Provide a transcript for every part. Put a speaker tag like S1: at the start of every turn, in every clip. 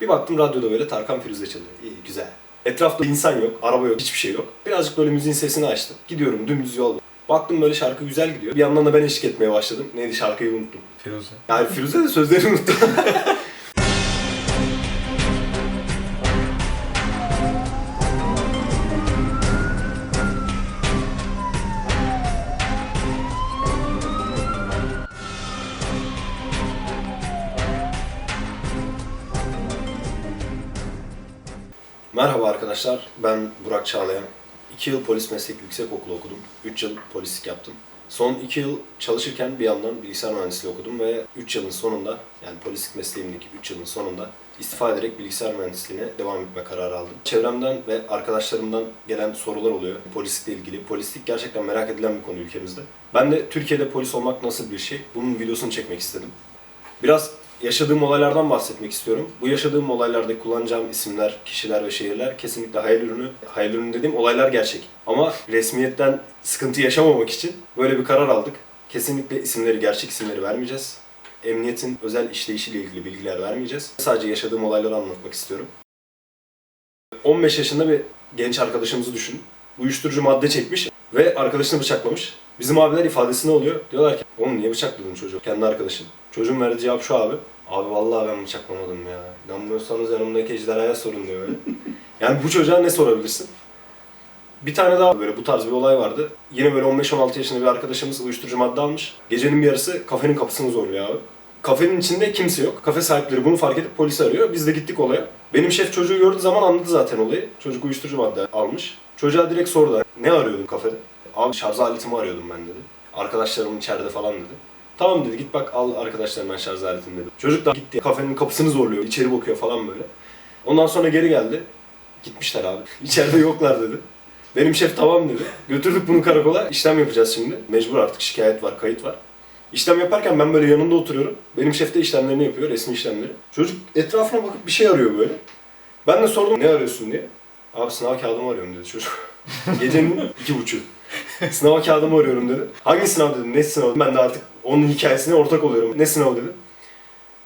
S1: Bir baktım radyoda böyle Tarkan Firuze çalıyor. İyi güzel. Etrafta insan yok, araba yok, hiçbir şey yok. Birazcık böyle müziğin sesini açtım. Gidiyorum dümdüz yol. Baktım böyle şarkı güzel gidiyor. Bir yandan da ben eşlik etmeye başladım. Neydi şarkıyı unuttum.
S2: Firuze.
S1: Yani Firuze de sözlerini unuttum. arkadaşlar, ben Burak Çağlayan. 2 yıl polis meslek yüksekokulu okudum. 3 yıl polislik yaptım. Son 2 yıl çalışırken bir yandan bilgisayar mühendisliği okudum ve 3 yılın sonunda, yani polislik mesleğimdeki 3 yılın sonunda istifa ederek bilgisayar mühendisliğine devam etme kararı aldım. Çevremden ve arkadaşlarımdan gelen sorular oluyor polislikle ilgili. Polislik gerçekten merak edilen bir konu ülkemizde. Ben de Türkiye'de polis olmak nasıl bir şey, bunun videosunu çekmek istedim. Biraz yaşadığım olaylardan bahsetmek istiyorum. Bu yaşadığım olaylarda kullanacağım isimler, kişiler ve şehirler kesinlikle hayal ürünü. Hayal ürünü dediğim olaylar gerçek. Ama resmiyetten sıkıntı yaşamamak için böyle bir karar aldık. Kesinlikle isimleri, gerçek isimleri vermeyeceğiz. Emniyetin özel işleyişiyle ilgili bilgiler vermeyeceğiz. Sadece yaşadığım olayları anlatmak istiyorum. 15 yaşında bir genç arkadaşımızı düşün. Uyuşturucu madde çekmiş ve arkadaşını bıçaklamış. Bizim abiler ifadesine oluyor. Diyorlar ki oğlum niye bıçakladın çocuğu? Kendi arkadaşın. Çocuğun verdiği cevap şu abi. Abi vallahi ben bıçaklamadım ya. İnanmıyorsanız yanımdaki ejderhaya sorun diyor böyle. Yani bu çocuğa ne sorabilirsin? Bir tane daha böyle bu tarz bir olay vardı. Yine böyle 15-16 yaşında bir arkadaşımız uyuşturucu madde almış. Gecenin bir yarısı kafenin kapısını zorluyor abi. Kafenin içinde kimse yok. Kafe sahipleri bunu fark edip polisi arıyor. Biz de gittik olaya. Benim şef çocuğu gördüğü zaman anladı zaten olayı. Çocuk uyuşturucu madde almış. Çocuğa direkt sordu. Ne arıyordun kafede? Abi şarj aletimi arıyordum ben dedi. Arkadaşlarım içeride falan dedi. Tamam dedi git bak al arkadaşlarından şarj aletini dedi. Çocuk da gitti kafenin kapısını zorluyor. içeri bakıyor falan böyle. Ondan sonra geri geldi. Gitmişler abi. İçeride yoklar dedi. Benim şef tamam dedi. Götürdük bunu karakola. İşlem yapacağız şimdi. Mecbur artık şikayet var, kayıt var. İşlem yaparken ben böyle yanında oturuyorum. Benim şef de işlemlerini yapıyor, resmi işlemleri. Çocuk etrafına bakıp bir şey arıyor böyle. Ben de sordum ne arıyorsun diye. Abi sınav kağıdımı arıyorum dedi çocuk. Gecenin iki buçuğu. Sınav kağıdımı arıyorum dedi. Hangi sınav dedim, ne sınav? Ben de artık onun hikayesine ortak oluyorum. Ne sınav dedi.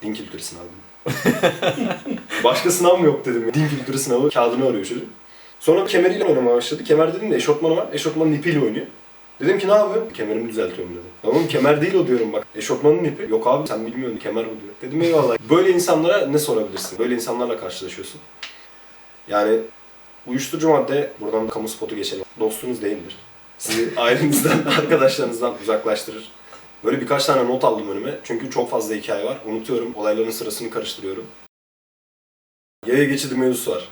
S1: Din kültürü sınavı dedim. Başka sınav mı yok dedim. Din kültürü sınavı kağıdını arıyor çocuk. Sonra kemeriyle oynamaya başladı. Kemer dedim de eşofmanı var. Eşofmanın ipiyle oynuyor. Dedim ki ne yapıyorsun? Kemerimi düzeltiyorum dedi. Tamam kemer değil o diyorum bak. Eşofmanın ipi. Yok abi sen bilmiyorsun kemer bu diyor. Dedim eyvallah. Böyle insanlara ne sorabilirsin? Böyle insanlarla karşılaşıyorsun. Yani uyuşturucu madde, buradan kamu spotu geçelim. Dostunuz değildir. Sizi ailenizden, arkadaşlarınızdan uzaklaştırır. Böyle birkaç tane not aldım önüme. Çünkü çok fazla hikaye var. Unutuyorum. Olayların sırasını karıştırıyorum. Yaya geçidi mevzusu var.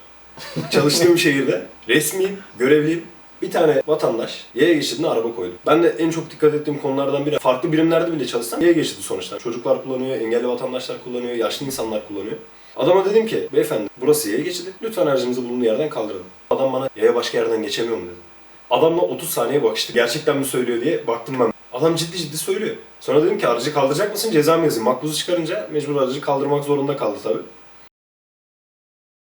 S1: Çalıştığım şehirde resmi, görevliyim. Bir tane vatandaş yaya geçidine araba koydu. Ben de en çok dikkat ettiğim konulardan biri farklı birimlerde bile çalışsam yaya geçidi sonuçta. Çocuklar kullanıyor, engelli vatandaşlar kullanıyor, yaşlı insanlar kullanıyor. Adama dedim ki beyefendi burası yaya geçidi. Lütfen aracınızı bulunduğu yerden kaldırın. Adam bana yaya başka yerden geçemiyor mu dedi. Adamla 30 saniye bakıştık. Gerçekten mi söylüyor diye baktım ben. Adam ciddi ciddi söylüyor. Sonra dedim ki aracı kaldıracak mısın ceza mı yazayım? Makbuzu çıkarınca mecbur aracı kaldırmak zorunda kaldı tabii.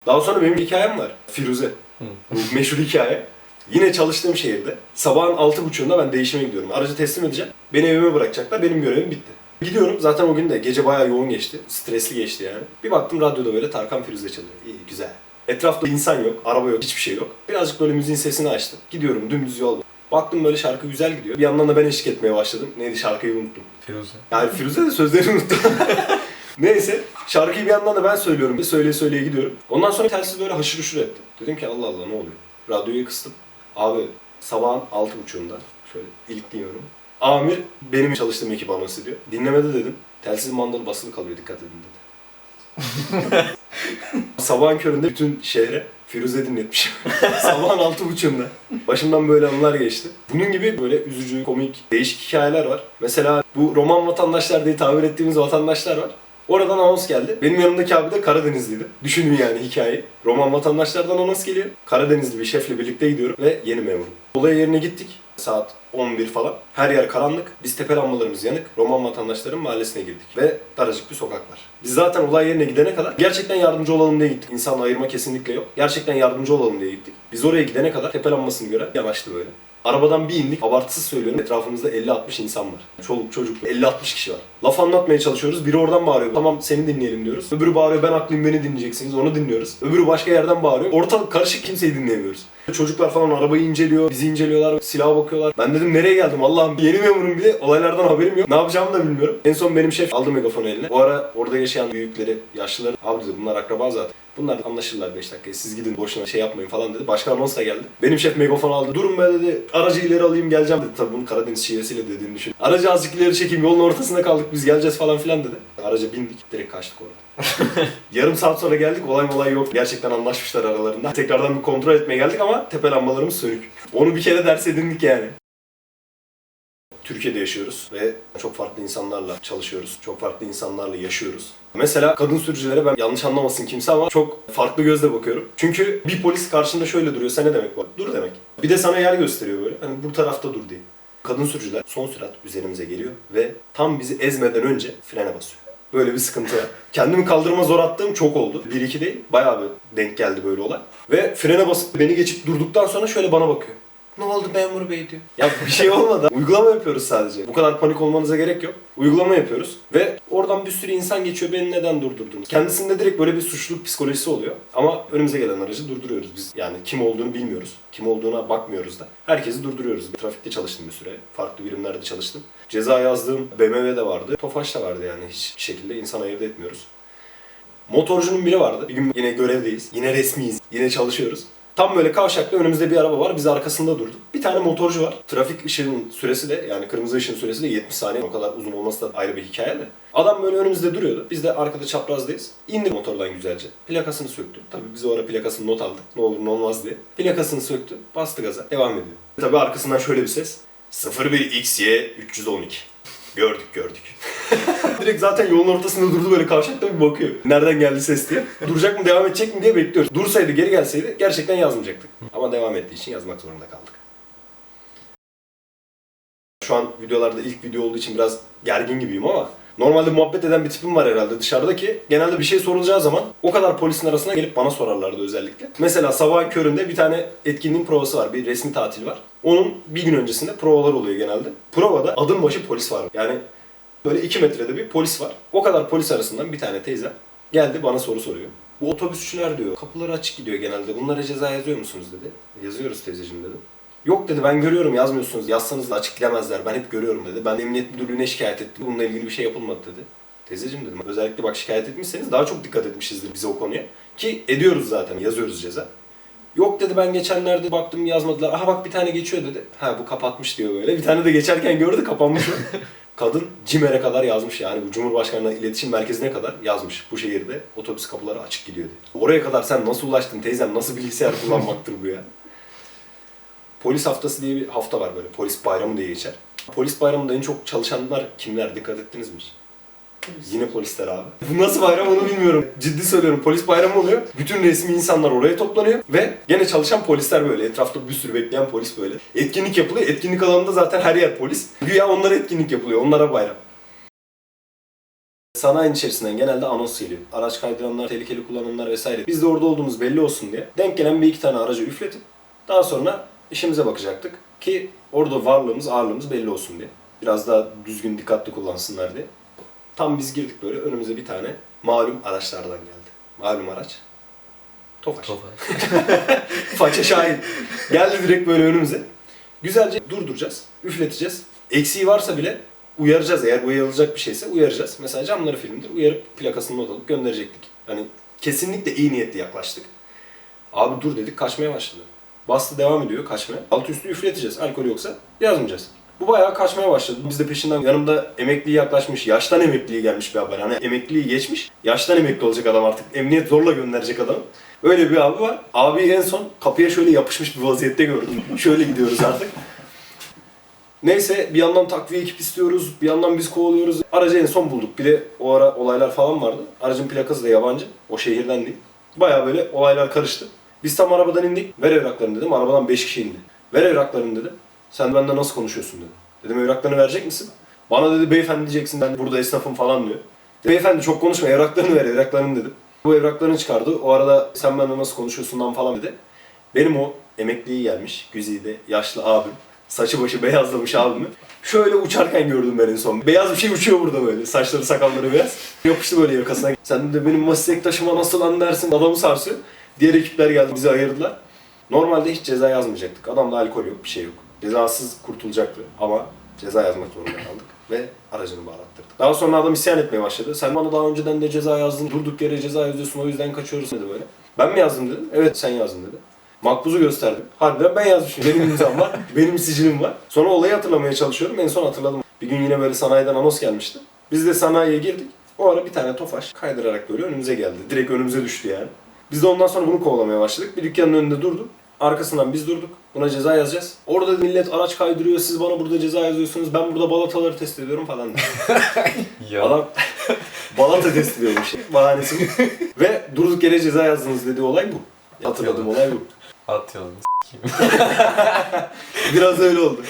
S1: Daha sonra benim hikayem var. Firuze. Bu meşhur hikaye. Yine çalıştığım şehirde sabahın altı buçuğunda ben değişime gidiyorum. Aracı teslim edeceğim. Beni evime bırakacaklar. Benim görevim bitti. Gidiyorum. Zaten o gün de gece bayağı yoğun geçti. Stresli geçti yani. Bir baktım radyoda böyle Tarkan Firuze çalıyor. İyi güzel. Etrafta insan yok, araba yok, hiçbir şey yok. Birazcık böyle müziğin sesini açtım. Gidiyorum dümdüz yol. Baktım böyle şarkı güzel gidiyor. Bir yandan da ben eşlik etmeye başladım. Neydi şarkıyı unuttum.
S2: Firuze.
S1: Yani Firuze de sözlerini unuttum. Neyse şarkıyı bir yandan da ben söylüyorum. Söyleye söyleye gidiyorum. Ondan sonra telsiz böyle haşır uşur etti. Dedim ki Allah Allah ne oluyor? Radyoyu kıstım. Abi sabahın altı buçuğunda şöyle ilikliyorum. Amir benim çalıştığım ekip anonsu diyor. Dinlemede dedim. Telsiz mandalı basılı kalıyor dikkat edin dedi. Sabahın köründe bütün şehre Firuze dinletmiş. Sabahın altı buçuğunda. Başımdan böyle anılar geçti. Bunun gibi böyle üzücü, komik, değişik hikayeler var. Mesela bu roman vatandaşlar diye tabir ettiğimiz vatandaşlar var. Oradan anons geldi. Benim yanımdaki abi de Karadenizliydi. Düşünün yani hikayeyi. Roman vatandaşlardan anons geliyor. Karadenizli bir şefle birlikte gidiyorum ve yeni memurum. Olay yerine gittik. Saat 11 falan. Her yer karanlık. Biz tepe lambalarımız yanık. Roman vatandaşların mahallesine girdik. Ve daracık bir sokak var. Biz zaten olay yerine gidene kadar gerçekten yardımcı olalım diye gittik. İnsanla ayırma kesinlikle yok. Gerçekten yardımcı olalım diye gittik. Biz oraya gidene kadar tepe lambasını gören yanaştı böyle. Arabadan bir indik. Abartısız söylüyorum. Etrafımızda 50-60 insan var. Çoluk çocuk 50-60 kişi var. Laf anlatmaya çalışıyoruz. Biri oradan bağırıyor. Tamam seni dinleyelim diyoruz. Öbürü bağırıyor ben haklıyım beni dinleyeceksiniz. Onu dinliyoruz. Öbürü başka yerden bağırıyor. Ortalık karışık kimseyi dinleyemiyoruz. Çocuklar falan arabayı inceliyor. Bizi inceliyorlar. Silaha bakıyorlar. Ben dedim nereye geldim Allah'ım yeni memurum bile. Olaylardan haberim yok. Ne yapacağımı da bilmiyorum. En son benim şef aldı megafonu eline. O ara orada yaşayan büyükleri, yaşlıları abi dedi bunlar akraba zaten. Bunlar anlaşırlar 5 dakikaya. Siz gidin boşuna şey yapmayın falan dedi. Başka anons da geldi. Benim şef megafonu aldı. Durun be dedi. Aracı ileri alayım geleceğim dedi. Tabii bunu Karadeniz şivesiyle dediğini düşün. Aracı azıcık ileri çekeyim. Yolun ortasında kaldık biz geleceğiz falan filan dedi. Araca bindik. Direkt kaçtık orada. Yarım saat sonra geldik. Olay molay yok. Gerçekten anlaşmışlar aralarında. Tekrardan bir kontrol etmeye geldik ama tepe lambalarımız sönük. Onu bir kere ders edindik yani. Türkiye'de yaşıyoruz ve çok farklı insanlarla çalışıyoruz. Çok farklı insanlarla yaşıyoruz. Mesela kadın sürücülere ben yanlış anlamasın kimse ama çok farklı gözle bakıyorum. Çünkü bir polis karşında şöyle duruyor. Sen ne demek bu? Dur demek. Bir de sana yer gösteriyor böyle. Hani bu tarafta dur diye. Kadın sürücüler son sürat üzerimize geliyor ve tam bizi ezmeden önce frene basıyor. Böyle bir sıkıntı. Kendimi kaldırıma zor attığım çok oldu. Bir iki değil, bayağı bir denk geldi böyle olay. Ve frene basıp beni geçip durduktan sonra şöyle bana bakıyor. Ne oldu memur bey diyor. Ya bir şey olmadı. Uygulama yapıyoruz sadece. Bu kadar panik olmanıza gerek yok. Uygulama yapıyoruz. Ve oradan bir sürü insan geçiyor. Beni neden durdurdunuz? Kendisinde direkt böyle bir suçluluk psikolojisi oluyor. Ama önümüze gelen aracı durduruyoruz biz. Yani kim olduğunu bilmiyoruz. Kim olduğuna bakmıyoruz da. Herkesi durduruyoruz. Trafikte çalıştım bir süre. Farklı birimlerde çalıştım. Ceza yazdığım BMW'de vardı. Tofaş da vardı yani. Hiçbir şekilde insan ayırt etmiyoruz. Motorcunun biri vardı. Bir gün yine görevdeyiz. Yine resmiyiz. Yine çalışıyoruz. Tam böyle kavşakta önümüzde bir araba var. Biz arkasında durduk. Bir tane motorcu var. Trafik ışığının süresi de yani kırmızı ışığın süresi de 70 saniye. O kadar uzun olması da ayrı bir hikaye de. Adam böyle önümüzde duruyordu. Biz de arkada çaprazdayız. İndi motordan güzelce. Plakasını söktü. Tabii biz o ara plakasını not aldık. Ne olur ne olmaz diye. Plakasını söktü. Bastı gaza. Devam ediyor. Tabii arkasından şöyle bir ses. 01XY 312. Gördük gördük. Direkt zaten yolun ortasında durdu böyle kavşakta bir bakıyor. Nereden geldi ses diye. Duracak mı devam edecek mi diye bekliyoruz. Dursaydı geri gelseydi gerçekten yazmayacaktık. Ama devam ettiği için yazmak zorunda kaldık. Şu an videolarda ilk video olduğu için biraz gergin gibiyim ama normalde muhabbet eden bir tipim var herhalde dışarıda ki genelde bir şey sorulacağı zaman o kadar polisin arasına gelip bana sorarlardı özellikle. Mesela sabahın köründe bir tane etkinliğin provası var. Bir resmi tatil var. Onun bir gün öncesinde provalar oluyor genelde. Provada adım başı polis var. Yani böyle 2 metrede bir polis var. O kadar polis arasından bir tane teyze geldi bana soru soruyor. Bu otobüsçüler diyor kapıları açık gidiyor genelde. Bunlara ceza yazıyor musunuz dedi. Yazıyoruz teyzeciğim dedim. Yok dedi ben görüyorum yazmıyorsunuz. Yazsanız da açıklayamazlar. Ben hep görüyorum dedi. Ben emniyet müdürlüğüne şikayet ettim. Bununla ilgili bir şey yapılmadı dedi. Teyzeciğim dedim. Özellikle bak şikayet etmişseniz daha çok dikkat etmişizdir bize o konuya. Ki ediyoruz zaten. Yazıyoruz ceza. Yok dedi ben geçenlerde baktım yazmadılar. Aha bak bir tane geçiyor dedi. Ha bu kapatmış diyor böyle. Bir tane de geçerken gördü kapanmış. Kadın CİMER'e kadar yazmış yani bu Cumhurbaşkanı'na iletişim merkezine kadar yazmış. Bu şehirde otobüs kapıları açık gidiyor diye. Oraya kadar sen nasıl ulaştın teyzem nasıl bilgisayar kullanmaktır bu ya. Polis haftası diye bir hafta var böyle. Polis bayramı diye geçer. Polis bayramında en çok çalışanlar kimler? Dikkat ettiniz mi? Yine polisler abi. Bu nasıl bayram onu bilmiyorum. Ciddi söylüyorum. Polis bayramı oluyor. Bütün resmi insanlar oraya toplanıyor ve gene çalışan polisler böyle. Etrafta bir sürü bekleyen polis böyle. Etkinlik yapılıyor. Etkinlik alanında zaten her yer polis. Güya onlara etkinlik yapılıyor. Onlara bayram. Sanayinin içerisinden genelde anons geliyor. Araç kaydıranlar, tehlikeli kullanımlar vesaire. Biz de orada olduğumuz belli olsun diye. Denk gelen bir iki tane aracı üfletip daha sonra işimize bakacaktık. Ki orada varlığımız, ağırlığımız belli olsun diye. Biraz daha düzgün, dikkatli kullansınlar diye. Tam biz girdik böyle önümüze bir tane malum araçlardan geldi. Malum araç. Tofaş.
S2: Tofaş.
S1: Faça Şahin. Geldi direkt böyle önümüze. Güzelce durduracağız, üfleteceğiz. Eksiği varsa bile uyaracağız. Eğer uyarılacak bir şeyse uyaracağız. Mesela camları filmdir. Uyarıp plakasını not alıp gönderecektik. Hani kesinlikle iyi niyetli yaklaştık. Abi dur dedik kaçmaya başladı. Bastı devam ediyor kaçmaya. Alt üstü üfleteceğiz. Alkol yoksa yazmayacağız. Bu bayağı kaçmaya başladı. Biz de peşinden yanımda emekliye yaklaşmış, yaştan emekliye gelmiş bir haber. Hani emekliliği geçmiş, yaştan emekli olacak adam artık. Emniyet zorla gönderecek adam. Öyle bir abi var. Abi en son kapıya şöyle yapışmış bir vaziyette gördüm. şöyle gidiyoruz artık. Neyse bir yandan takviye ekip istiyoruz, bir yandan biz kovalıyoruz. Aracı en son bulduk. Bir de o ara olaylar falan vardı. Aracın plakası da yabancı. O şehirden değil. Bayağı böyle olaylar karıştı. Biz tam arabadan indik. Ver evraklarını dedim. Arabadan 5 kişi indi. Ver evraklarını dedi. Sen benden nasıl konuşuyorsun dedi. Dedim evraklarını verecek misin? Bana dedi beyefendi diyeceksin ben burada esnafım falan diyor. Beyefendi çok konuşma evraklarını ver evraklarını dedim. Bu evraklarını çıkardı. O arada sen benden nasıl konuşuyorsun lan falan dedi. Benim o emekliyi gelmiş, güzide, yaşlı abim. Saçı başı beyazlamış abimi. Şöyle uçarken gördüm ben en son. Beyaz bir şey uçuyor burada böyle. Saçları sakalları beyaz. Yapıştı böyle yakasına. Sen de benim meslek taşıma nasıl lan dersin. Adamı sarsıyor. Diğer ekipler geldi bizi ayırdılar. Normalde hiç ceza yazmayacaktık. Adamda alkol yok, bir şey yok. Cezasız kurtulacaktı ama ceza yazmak zorunda kaldık ve aracını bağlattırdık. Daha sonra adam isyan etmeye başladı. Sen bana daha önceden de ceza yazdın, durduk yere ceza yazıyorsun o yüzden kaçıyoruz dedi böyle. Ben mi yazdım dedim. Evet sen yazdın dedi. Makbuzu gösterdim. Harbiden ben yazmışım. Benim imzam var, benim sicilim var. Sonra olayı hatırlamaya çalışıyorum. En son hatırladım. Bir gün yine böyle sanayiden anons gelmişti. Biz de sanayiye girdik. O ara bir tane tofaş kaydırarak böyle önümüze geldi. Direkt önümüze düştü yani. Biz de ondan sonra bunu kovalamaya başladık. Bir dükkanın önünde durduk. Arkasından biz durduk. Buna ceza yazacağız. Orada millet araç kaydırıyor. Siz bana burada ceza yazıyorsunuz. Ben burada balataları test ediyorum falan.
S2: Ya.
S1: Adam balata test ediyormuş. Bahanesi bu. Ve durduk yere ceza yazdınız dediği olay bu. Hatırladığım olay bu.
S2: At yolunu
S1: Biraz öyle oldu.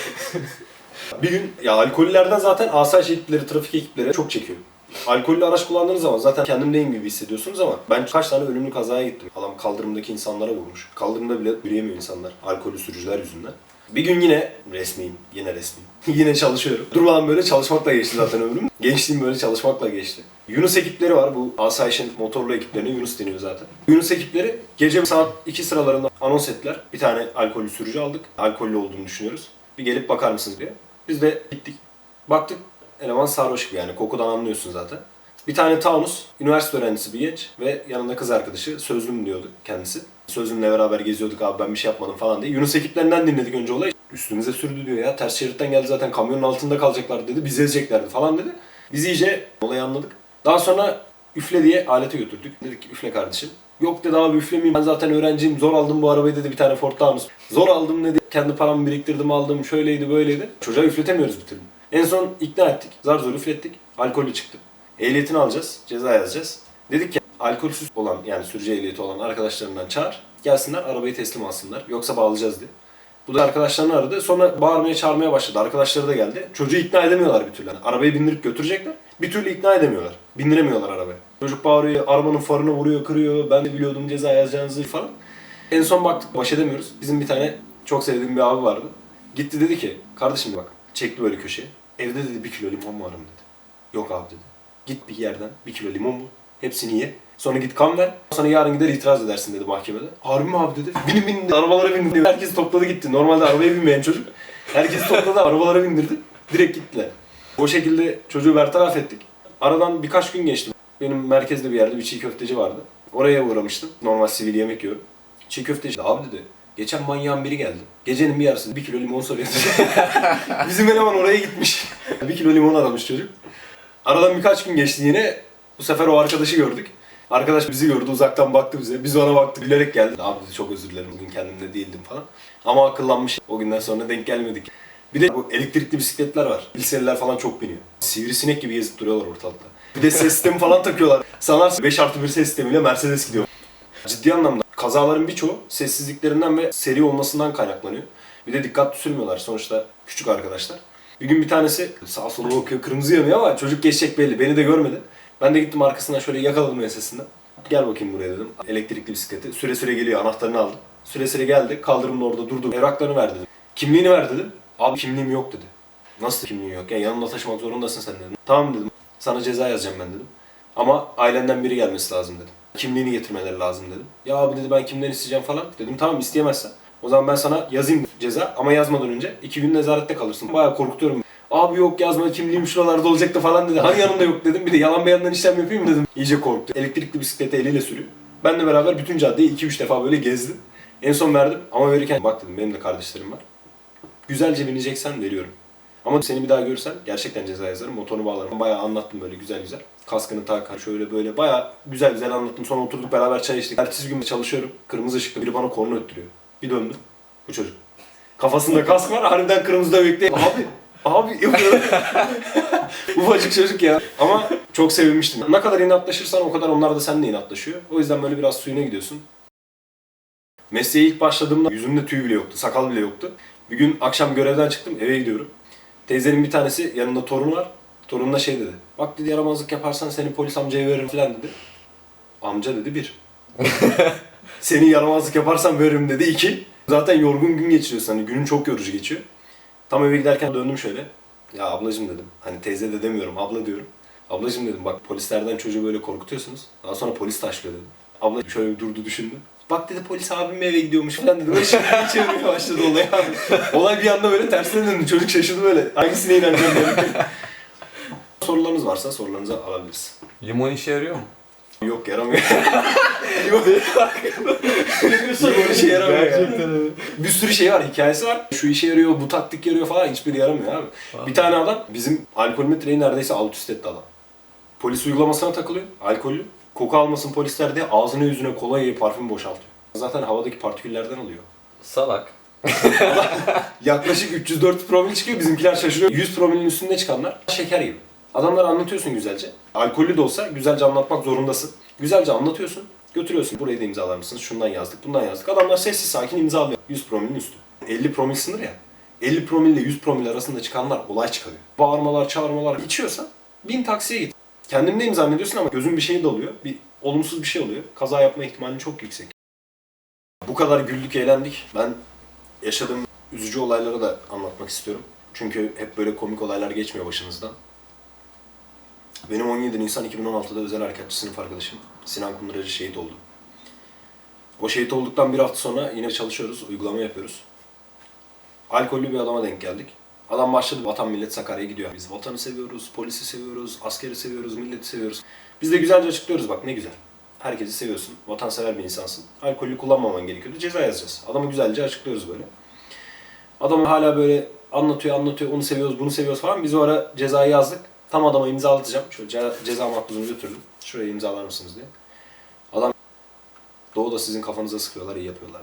S1: bir gün ya alkollerden zaten asayiş ekipleri, trafik ekipleri çok çekiyor. Alkollü araç kullandığınız zaman zaten kendimdeyim gibi hissediyorsunuz ama ben kaç tane ölümlü kazaya gittim. Adam kaldırımdaki insanlara vurmuş. Kaldırımda bile yürüyemiyor insanlar alkollü sürücüler yüzünden. Bir gün yine resmiyim, yine resmiyim. yine çalışıyorum. Durmadan böyle çalışmakla geçti zaten ömrüm. Gençliğim böyle çalışmakla geçti. Yunus ekipleri var. Bu Asayiş'in motorlu ekiplerine Yunus deniyor zaten. Yunus ekipleri gece saat 2 sıralarında anons ettiler. Bir tane alkollü sürücü aldık. Alkollü olduğunu düşünüyoruz. Bir gelip bakar mısınız diye. Biz de gittik. Baktık eleman sarhoş gibi yani kokudan anlıyorsun zaten. Bir tane Taunus, üniversite öğrencisi bir genç ve yanında kız arkadaşı, sözlüm diyordu kendisi. Sözlümle beraber geziyorduk abi ben bir şey yapmadım falan diye. Yunus ekiplerinden dinledik önce olayı. Üstümüze sürdü diyor ya ters şeritten geldi zaten kamyonun altında kalacaklar dedi. Bizi ezeceklerdi falan dedi. Biz iyice olayı anladık. Daha sonra üfle diye alete götürdük. Dedik ki üfle kardeşim. Yok dedi abi üflemeyeyim ben zaten öğrenciyim zor aldım bu arabayı dedi bir tane Ford Taunus. Zor aldım dedi kendi paramı biriktirdim aldım şöyleydi böyleydi. Çocuğa üfletemiyoruz bir türlü. En son ikna ettik. Zar zor üflettik. Alkollü çıktı. Ehliyetini alacağız. Ceza yazacağız. Dedik ki alkolsüz olan yani sürücü ehliyeti olan arkadaşlarından çağır. Gelsinler arabayı teslim alsınlar. Yoksa bağlayacağız diye. Bu da arkadaşlarını aradı. Sonra bağırmaya çağırmaya başladı. Arkadaşları da geldi. Çocuğu ikna edemiyorlar bir türlü. Yani arabayı bindirip götürecekler. Bir türlü ikna edemiyorlar. Bindiremiyorlar arabaya. Çocuk bağırıyor, arabanın farını vuruyor, kırıyor. Ben de biliyordum ceza yazacağınızı falan. En son baktık baş edemiyoruz. Bizim bir tane çok sevdiğim bir abi vardı. Gitti dedi ki, kardeşim bak, çekti böyle köşeye. Evde dedi bir kilo limon varım dedi. Yok abi dedi. Git bir yerden bir kilo limon bul. Hepsini ye. Sonra git kan ver. Sonra yarın gider itiraz edersin dedi mahkemede. Harbi mi abi dedi. Binin binin arabalara binin dedi. Herkes topladı gitti. Normalde arabaya binmeyen çocuk. Herkes topladı arabalara bindirdi. Direkt gittiler. O şekilde çocuğu bertaraf ettik. Aradan birkaç gün geçti. Benim merkezde bir yerde bir çiğ köfteci vardı. Oraya uğramıştım. Normal sivil yemek yiyorum. Çiğ köfteci abi dedi. Geçen manyağın biri geldi. Gecenin bir yarısı bir kilo limon soruyor. Bizim eleman oraya gitmiş. bir kilo limon aramış çocuk. Aradan birkaç gün geçti yine. Bu sefer o arkadaşı gördük. Arkadaş bizi gördü uzaktan baktı bize. Biz ona baktık gülerek geldi. Abi çok özür dilerim bugün kendimde değildim falan. Ama akıllanmış. O günden sonra denk gelmedik. Bir de bu elektrikli bisikletler var. Liseliler falan çok biniyor. Sivrisinek gibi gezip duruyorlar ortalıkta. Bir de ses sistemi falan takıyorlar. Sanarsın 5 artı 1 ses sistemiyle Mercedes gidiyor. Ciddi anlamda kazaların birçoğu sessizliklerinden ve seri olmasından kaynaklanıyor. Bir de dikkatli sürmüyorlar sonuçta küçük arkadaşlar. Bir gün bir tanesi sağa sola bakıyor kırmızı yanıyor ama çocuk geçecek belli. Beni de görmedi. Ben de gittim arkasından şöyle yakaladım ensesinden. Gel bakayım buraya dedim. Elektrikli bisikleti. Süre süre geliyor anahtarını aldım. Süre süre geldi. Kaldırımın orada durdu. Evraklarını ver dedim. Kimliğini ver dedim. Abi kimliğim yok dedi. Nasıl kimliğin yok? Ya yanında taşımak zorundasın sen dedim. Tamam dedim. Sana ceza yazacağım ben dedim. Ama ailenden biri gelmesi lazım dedim. Kimliğini getirmeleri lazım dedim. Ya abi dedi ben kimden isteyeceğim falan. Dedim tamam isteyemezsen. O zaman ben sana yazayım ceza ama yazmadan önce iki gün nezarette kalırsın. Bayağı korkutuyorum. Abi yok yazma kimliğim şuralarda olacaktı falan dedi. Hani yanımda yok dedim. Bir de yalan beyandan işlem yapayım dedim. İyice korktu. Elektrikli bisikleti eliyle sürüyor. Benle beraber bütün caddeyi 2-3 defa böyle gezdim. En son verdim ama verirken bak dedim benim de kardeşlerim var. Güzelce bineceksen veriyorum. Ama seni bir daha görsem gerçekten ceza yazarım. Motorunu bağlarım. Bayağı anlattım böyle güzel güzel. Kaskını tak, şöyle böyle. Bayağı güzel güzel anlattım. Sonra oturduk beraber çay içtik. Ertesi gün çalışıyorum. Kırmızı ışıkta biri bana korna öttürüyor. Bir döndüm. Bu çocuk. Kafasında kask var. Harbiden kırmızıda bekliyor. Abi Abi Ufacık çocuk ya. Ama çok sevinmiştim. Ne kadar inatlaşırsan o kadar onlar da seninle inatlaşıyor. O yüzden böyle biraz suyuna gidiyorsun. Mesleğe ilk başladığımda yüzümde tüy bile yoktu, sakal bile yoktu. Bir gün akşam görevden çıktım, eve gidiyorum. Teyzenin bir tanesi yanında torunu var. Torununa şey dedi. Bak dedi yaramazlık yaparsan seni polis amcaya veririm falan dedi. Amca dedi bir. Seni yaramazlık yaparsan veririm dedi iki. Zaten yorgun gün geçiriyorsun hani günün çok yorucu geçiyor. Tam eve giderken döndüm şöyle. Ya ablacım dedim. Hani teyze de demiyorum, abla diyorum. Ablacım dedim bak polislerden çocuğu böyle korkutuyorsunuz. Daha sonra polis taşlıyor dedim. Abla şöyle bir durdu düşündü. Bak dedi polis abim eve gidiyormuş falan dedi. Böyle şakayı çevirmeye başladı olay abi. Olay bir anda böyle tersine döndü. Çocuk şaşırdı böyle. Hangisine inanacağım diye. Sorularınız varsa sorularınızı alabiliriz.
S2: Limon işe yarıyor mu?
S1: Yok yaramıyor. Yok. Yok işe yaramıyor. yani. Bir sürü şey var, hikayesi var. Şu işe yarıyor, bu taktik yarıyor falan hiçbiri yaramıyor abi. Bir tane adam bizim alkolmetreyi neredeyse alt üst etti adam. Polis uygulamasına takılıyor, alkollü. Koku almasın polisler diye ağzına yüzüne kolonyayı parfüm boşaltıyor. Zaten havadaki partiküllerden alıyor.
S2: Salak.
S1: Yaklaşık 304 promil çıkıyor. Bizimkiler şaşırıyor. 100 promilin üstünde çıkanlar şeker gibi. Adamlara anlatıyorsun güzelce. Alkollü de olsa güzelce anlatmak zorundasın. Güzelce anlatıyorsun. Götürüyorsun. Burayı da imzalar mısınız? Şundan yazdık, bundan yazdık. Adamlar sessiz sakin imzalıyor. 100 promilin üstü. 50 promil sınır ya. 50 promil ile 100 promil arasında çıkanlar olay çıkarıyor. Bağırmalar, çağırmalar. İçiyorsan bin taksiye git. Kendin de zannediyorsun ama gözün bir şey doluyor. Bir olumsuz bir şey oluyor. Kaza yapma ihtimalin çok yüksek. Bu kadar güldük, eğlendik. Ben yaşadığım üzücü olayları da anlatmak istiyorum. Çünkü hep böyle komik olaylar geçmiyor başınızdan. Benim 17 Nisan 2016'da özel harekatçı sınıf arkadaşım Sinan Kunduracı şehit oldu. O şehit olduktan bir hafta sonra yine çalışıyoruz, uygulama yapıyoruz. Alkollü bir adama denk geldik. Adam başladı vatan millet Sakarya'ya gidiyor. Biz vatanı seviyoruz, polisi seviyoruz, askeri seviyoruz, milleti seviyoruz. Biz de güzelce açıklıyoruz bak ne güzel. Herkesi seviyorsun, vatansever bir insansın. Alkollü kullanmaman gerekiyordu, ceza yazacağız. Adamı güzelce açıklıyoruz böyle. Adam hala böyle anlatıyor anlatıyor onu seviyoruz bunu seviyoruz falan. Biz o ara cezayı yazdık. Tam adama imzalatacağım. Şöyle ce- ceza makbuzunu götürdüm. Şuraya imzalar mısınız diye. Adam doğuda sizin kafanıza sıkıyorlar iyi yapıyorlar.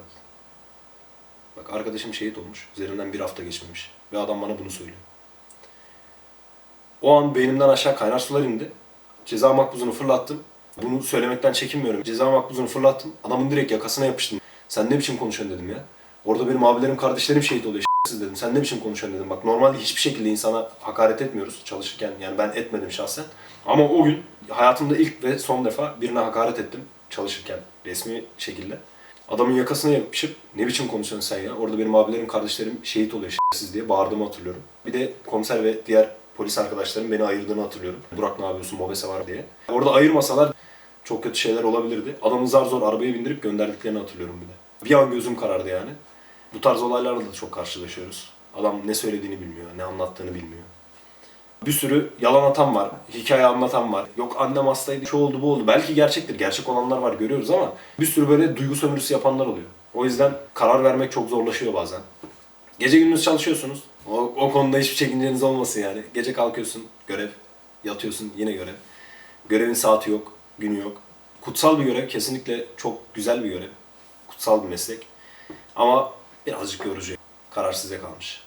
S1: Bak arkadaşım şehit olmuş. Üzerinden bir hafta geçmemiş. Ve adam bana bunu söylüyor. O an beynimden aşağı kaynar sular indi. Ceza makbuzunu fırlattım. Bunu söylemekten çekinmiyorum. Ceza makbuzunu fırlattım. Adamın direkt yakasına yapıştım. Sen ne biçim konuşuyorsun dedim ya. Orada benim abilerim, kardeşlerim şehit oluyor. Siz dedim. Sen ne biçim konuşuyorsun dedim. Bak normalde hiçbir şekilde insana hakaret etmiyoruz çalışırken. Yani ben etmedim şahsen. Ama o gün hayatımda ilk ve son defa birine hakaret ettim çalışırken resmi şekilde. Adamın yakasına yapışıp ne biçim konuşuyorsun sen ya? Orada benim abilerim, kardeşlerim şehit oluyor siz diye bağırdığımı hatırlıyorum. Bir de komiser ve diğer polis arkadaşlarım beni ayırdığını hatırlıyorum. Burak ne yapıyorsun, mobese var diye. Orada ayırmasalar çok kötü şeyler olabilirdi. Adamı zar zor arabaya bindirip gönderdiklerini hatırlıyorum bir de. Bir an gözüm karardı yani. Bu tarz olaylarla da çok karşılaşıyoruz. Adam ne söylediğini bilmiyor, ne anlattığını bilmiyor. Bir sürü yalan atan var, hikaye anlatan var. Yok annem hastaydı, şu oldu bu oldu. Belki gerçektir, gerçek olanlar var görüyoruz ama bir sürü böyle duygu sömürüsü yapanlar oluyor. O yüzden karar vermek çok zorlaşıyor bazen. Gece gündüz çalışıyorsunuz. O, o konuda hiçbir çekinceniz olmasın yani. Gece kalkıyorsun, görev. Yatıyorsun, yine görev. Görevin saati yok, günü yok. Kutsal bir görev, kesinlikle çok güzel bir görev. Kutsal bir meslek. Ama birazcık yorucu. Karar kalmış.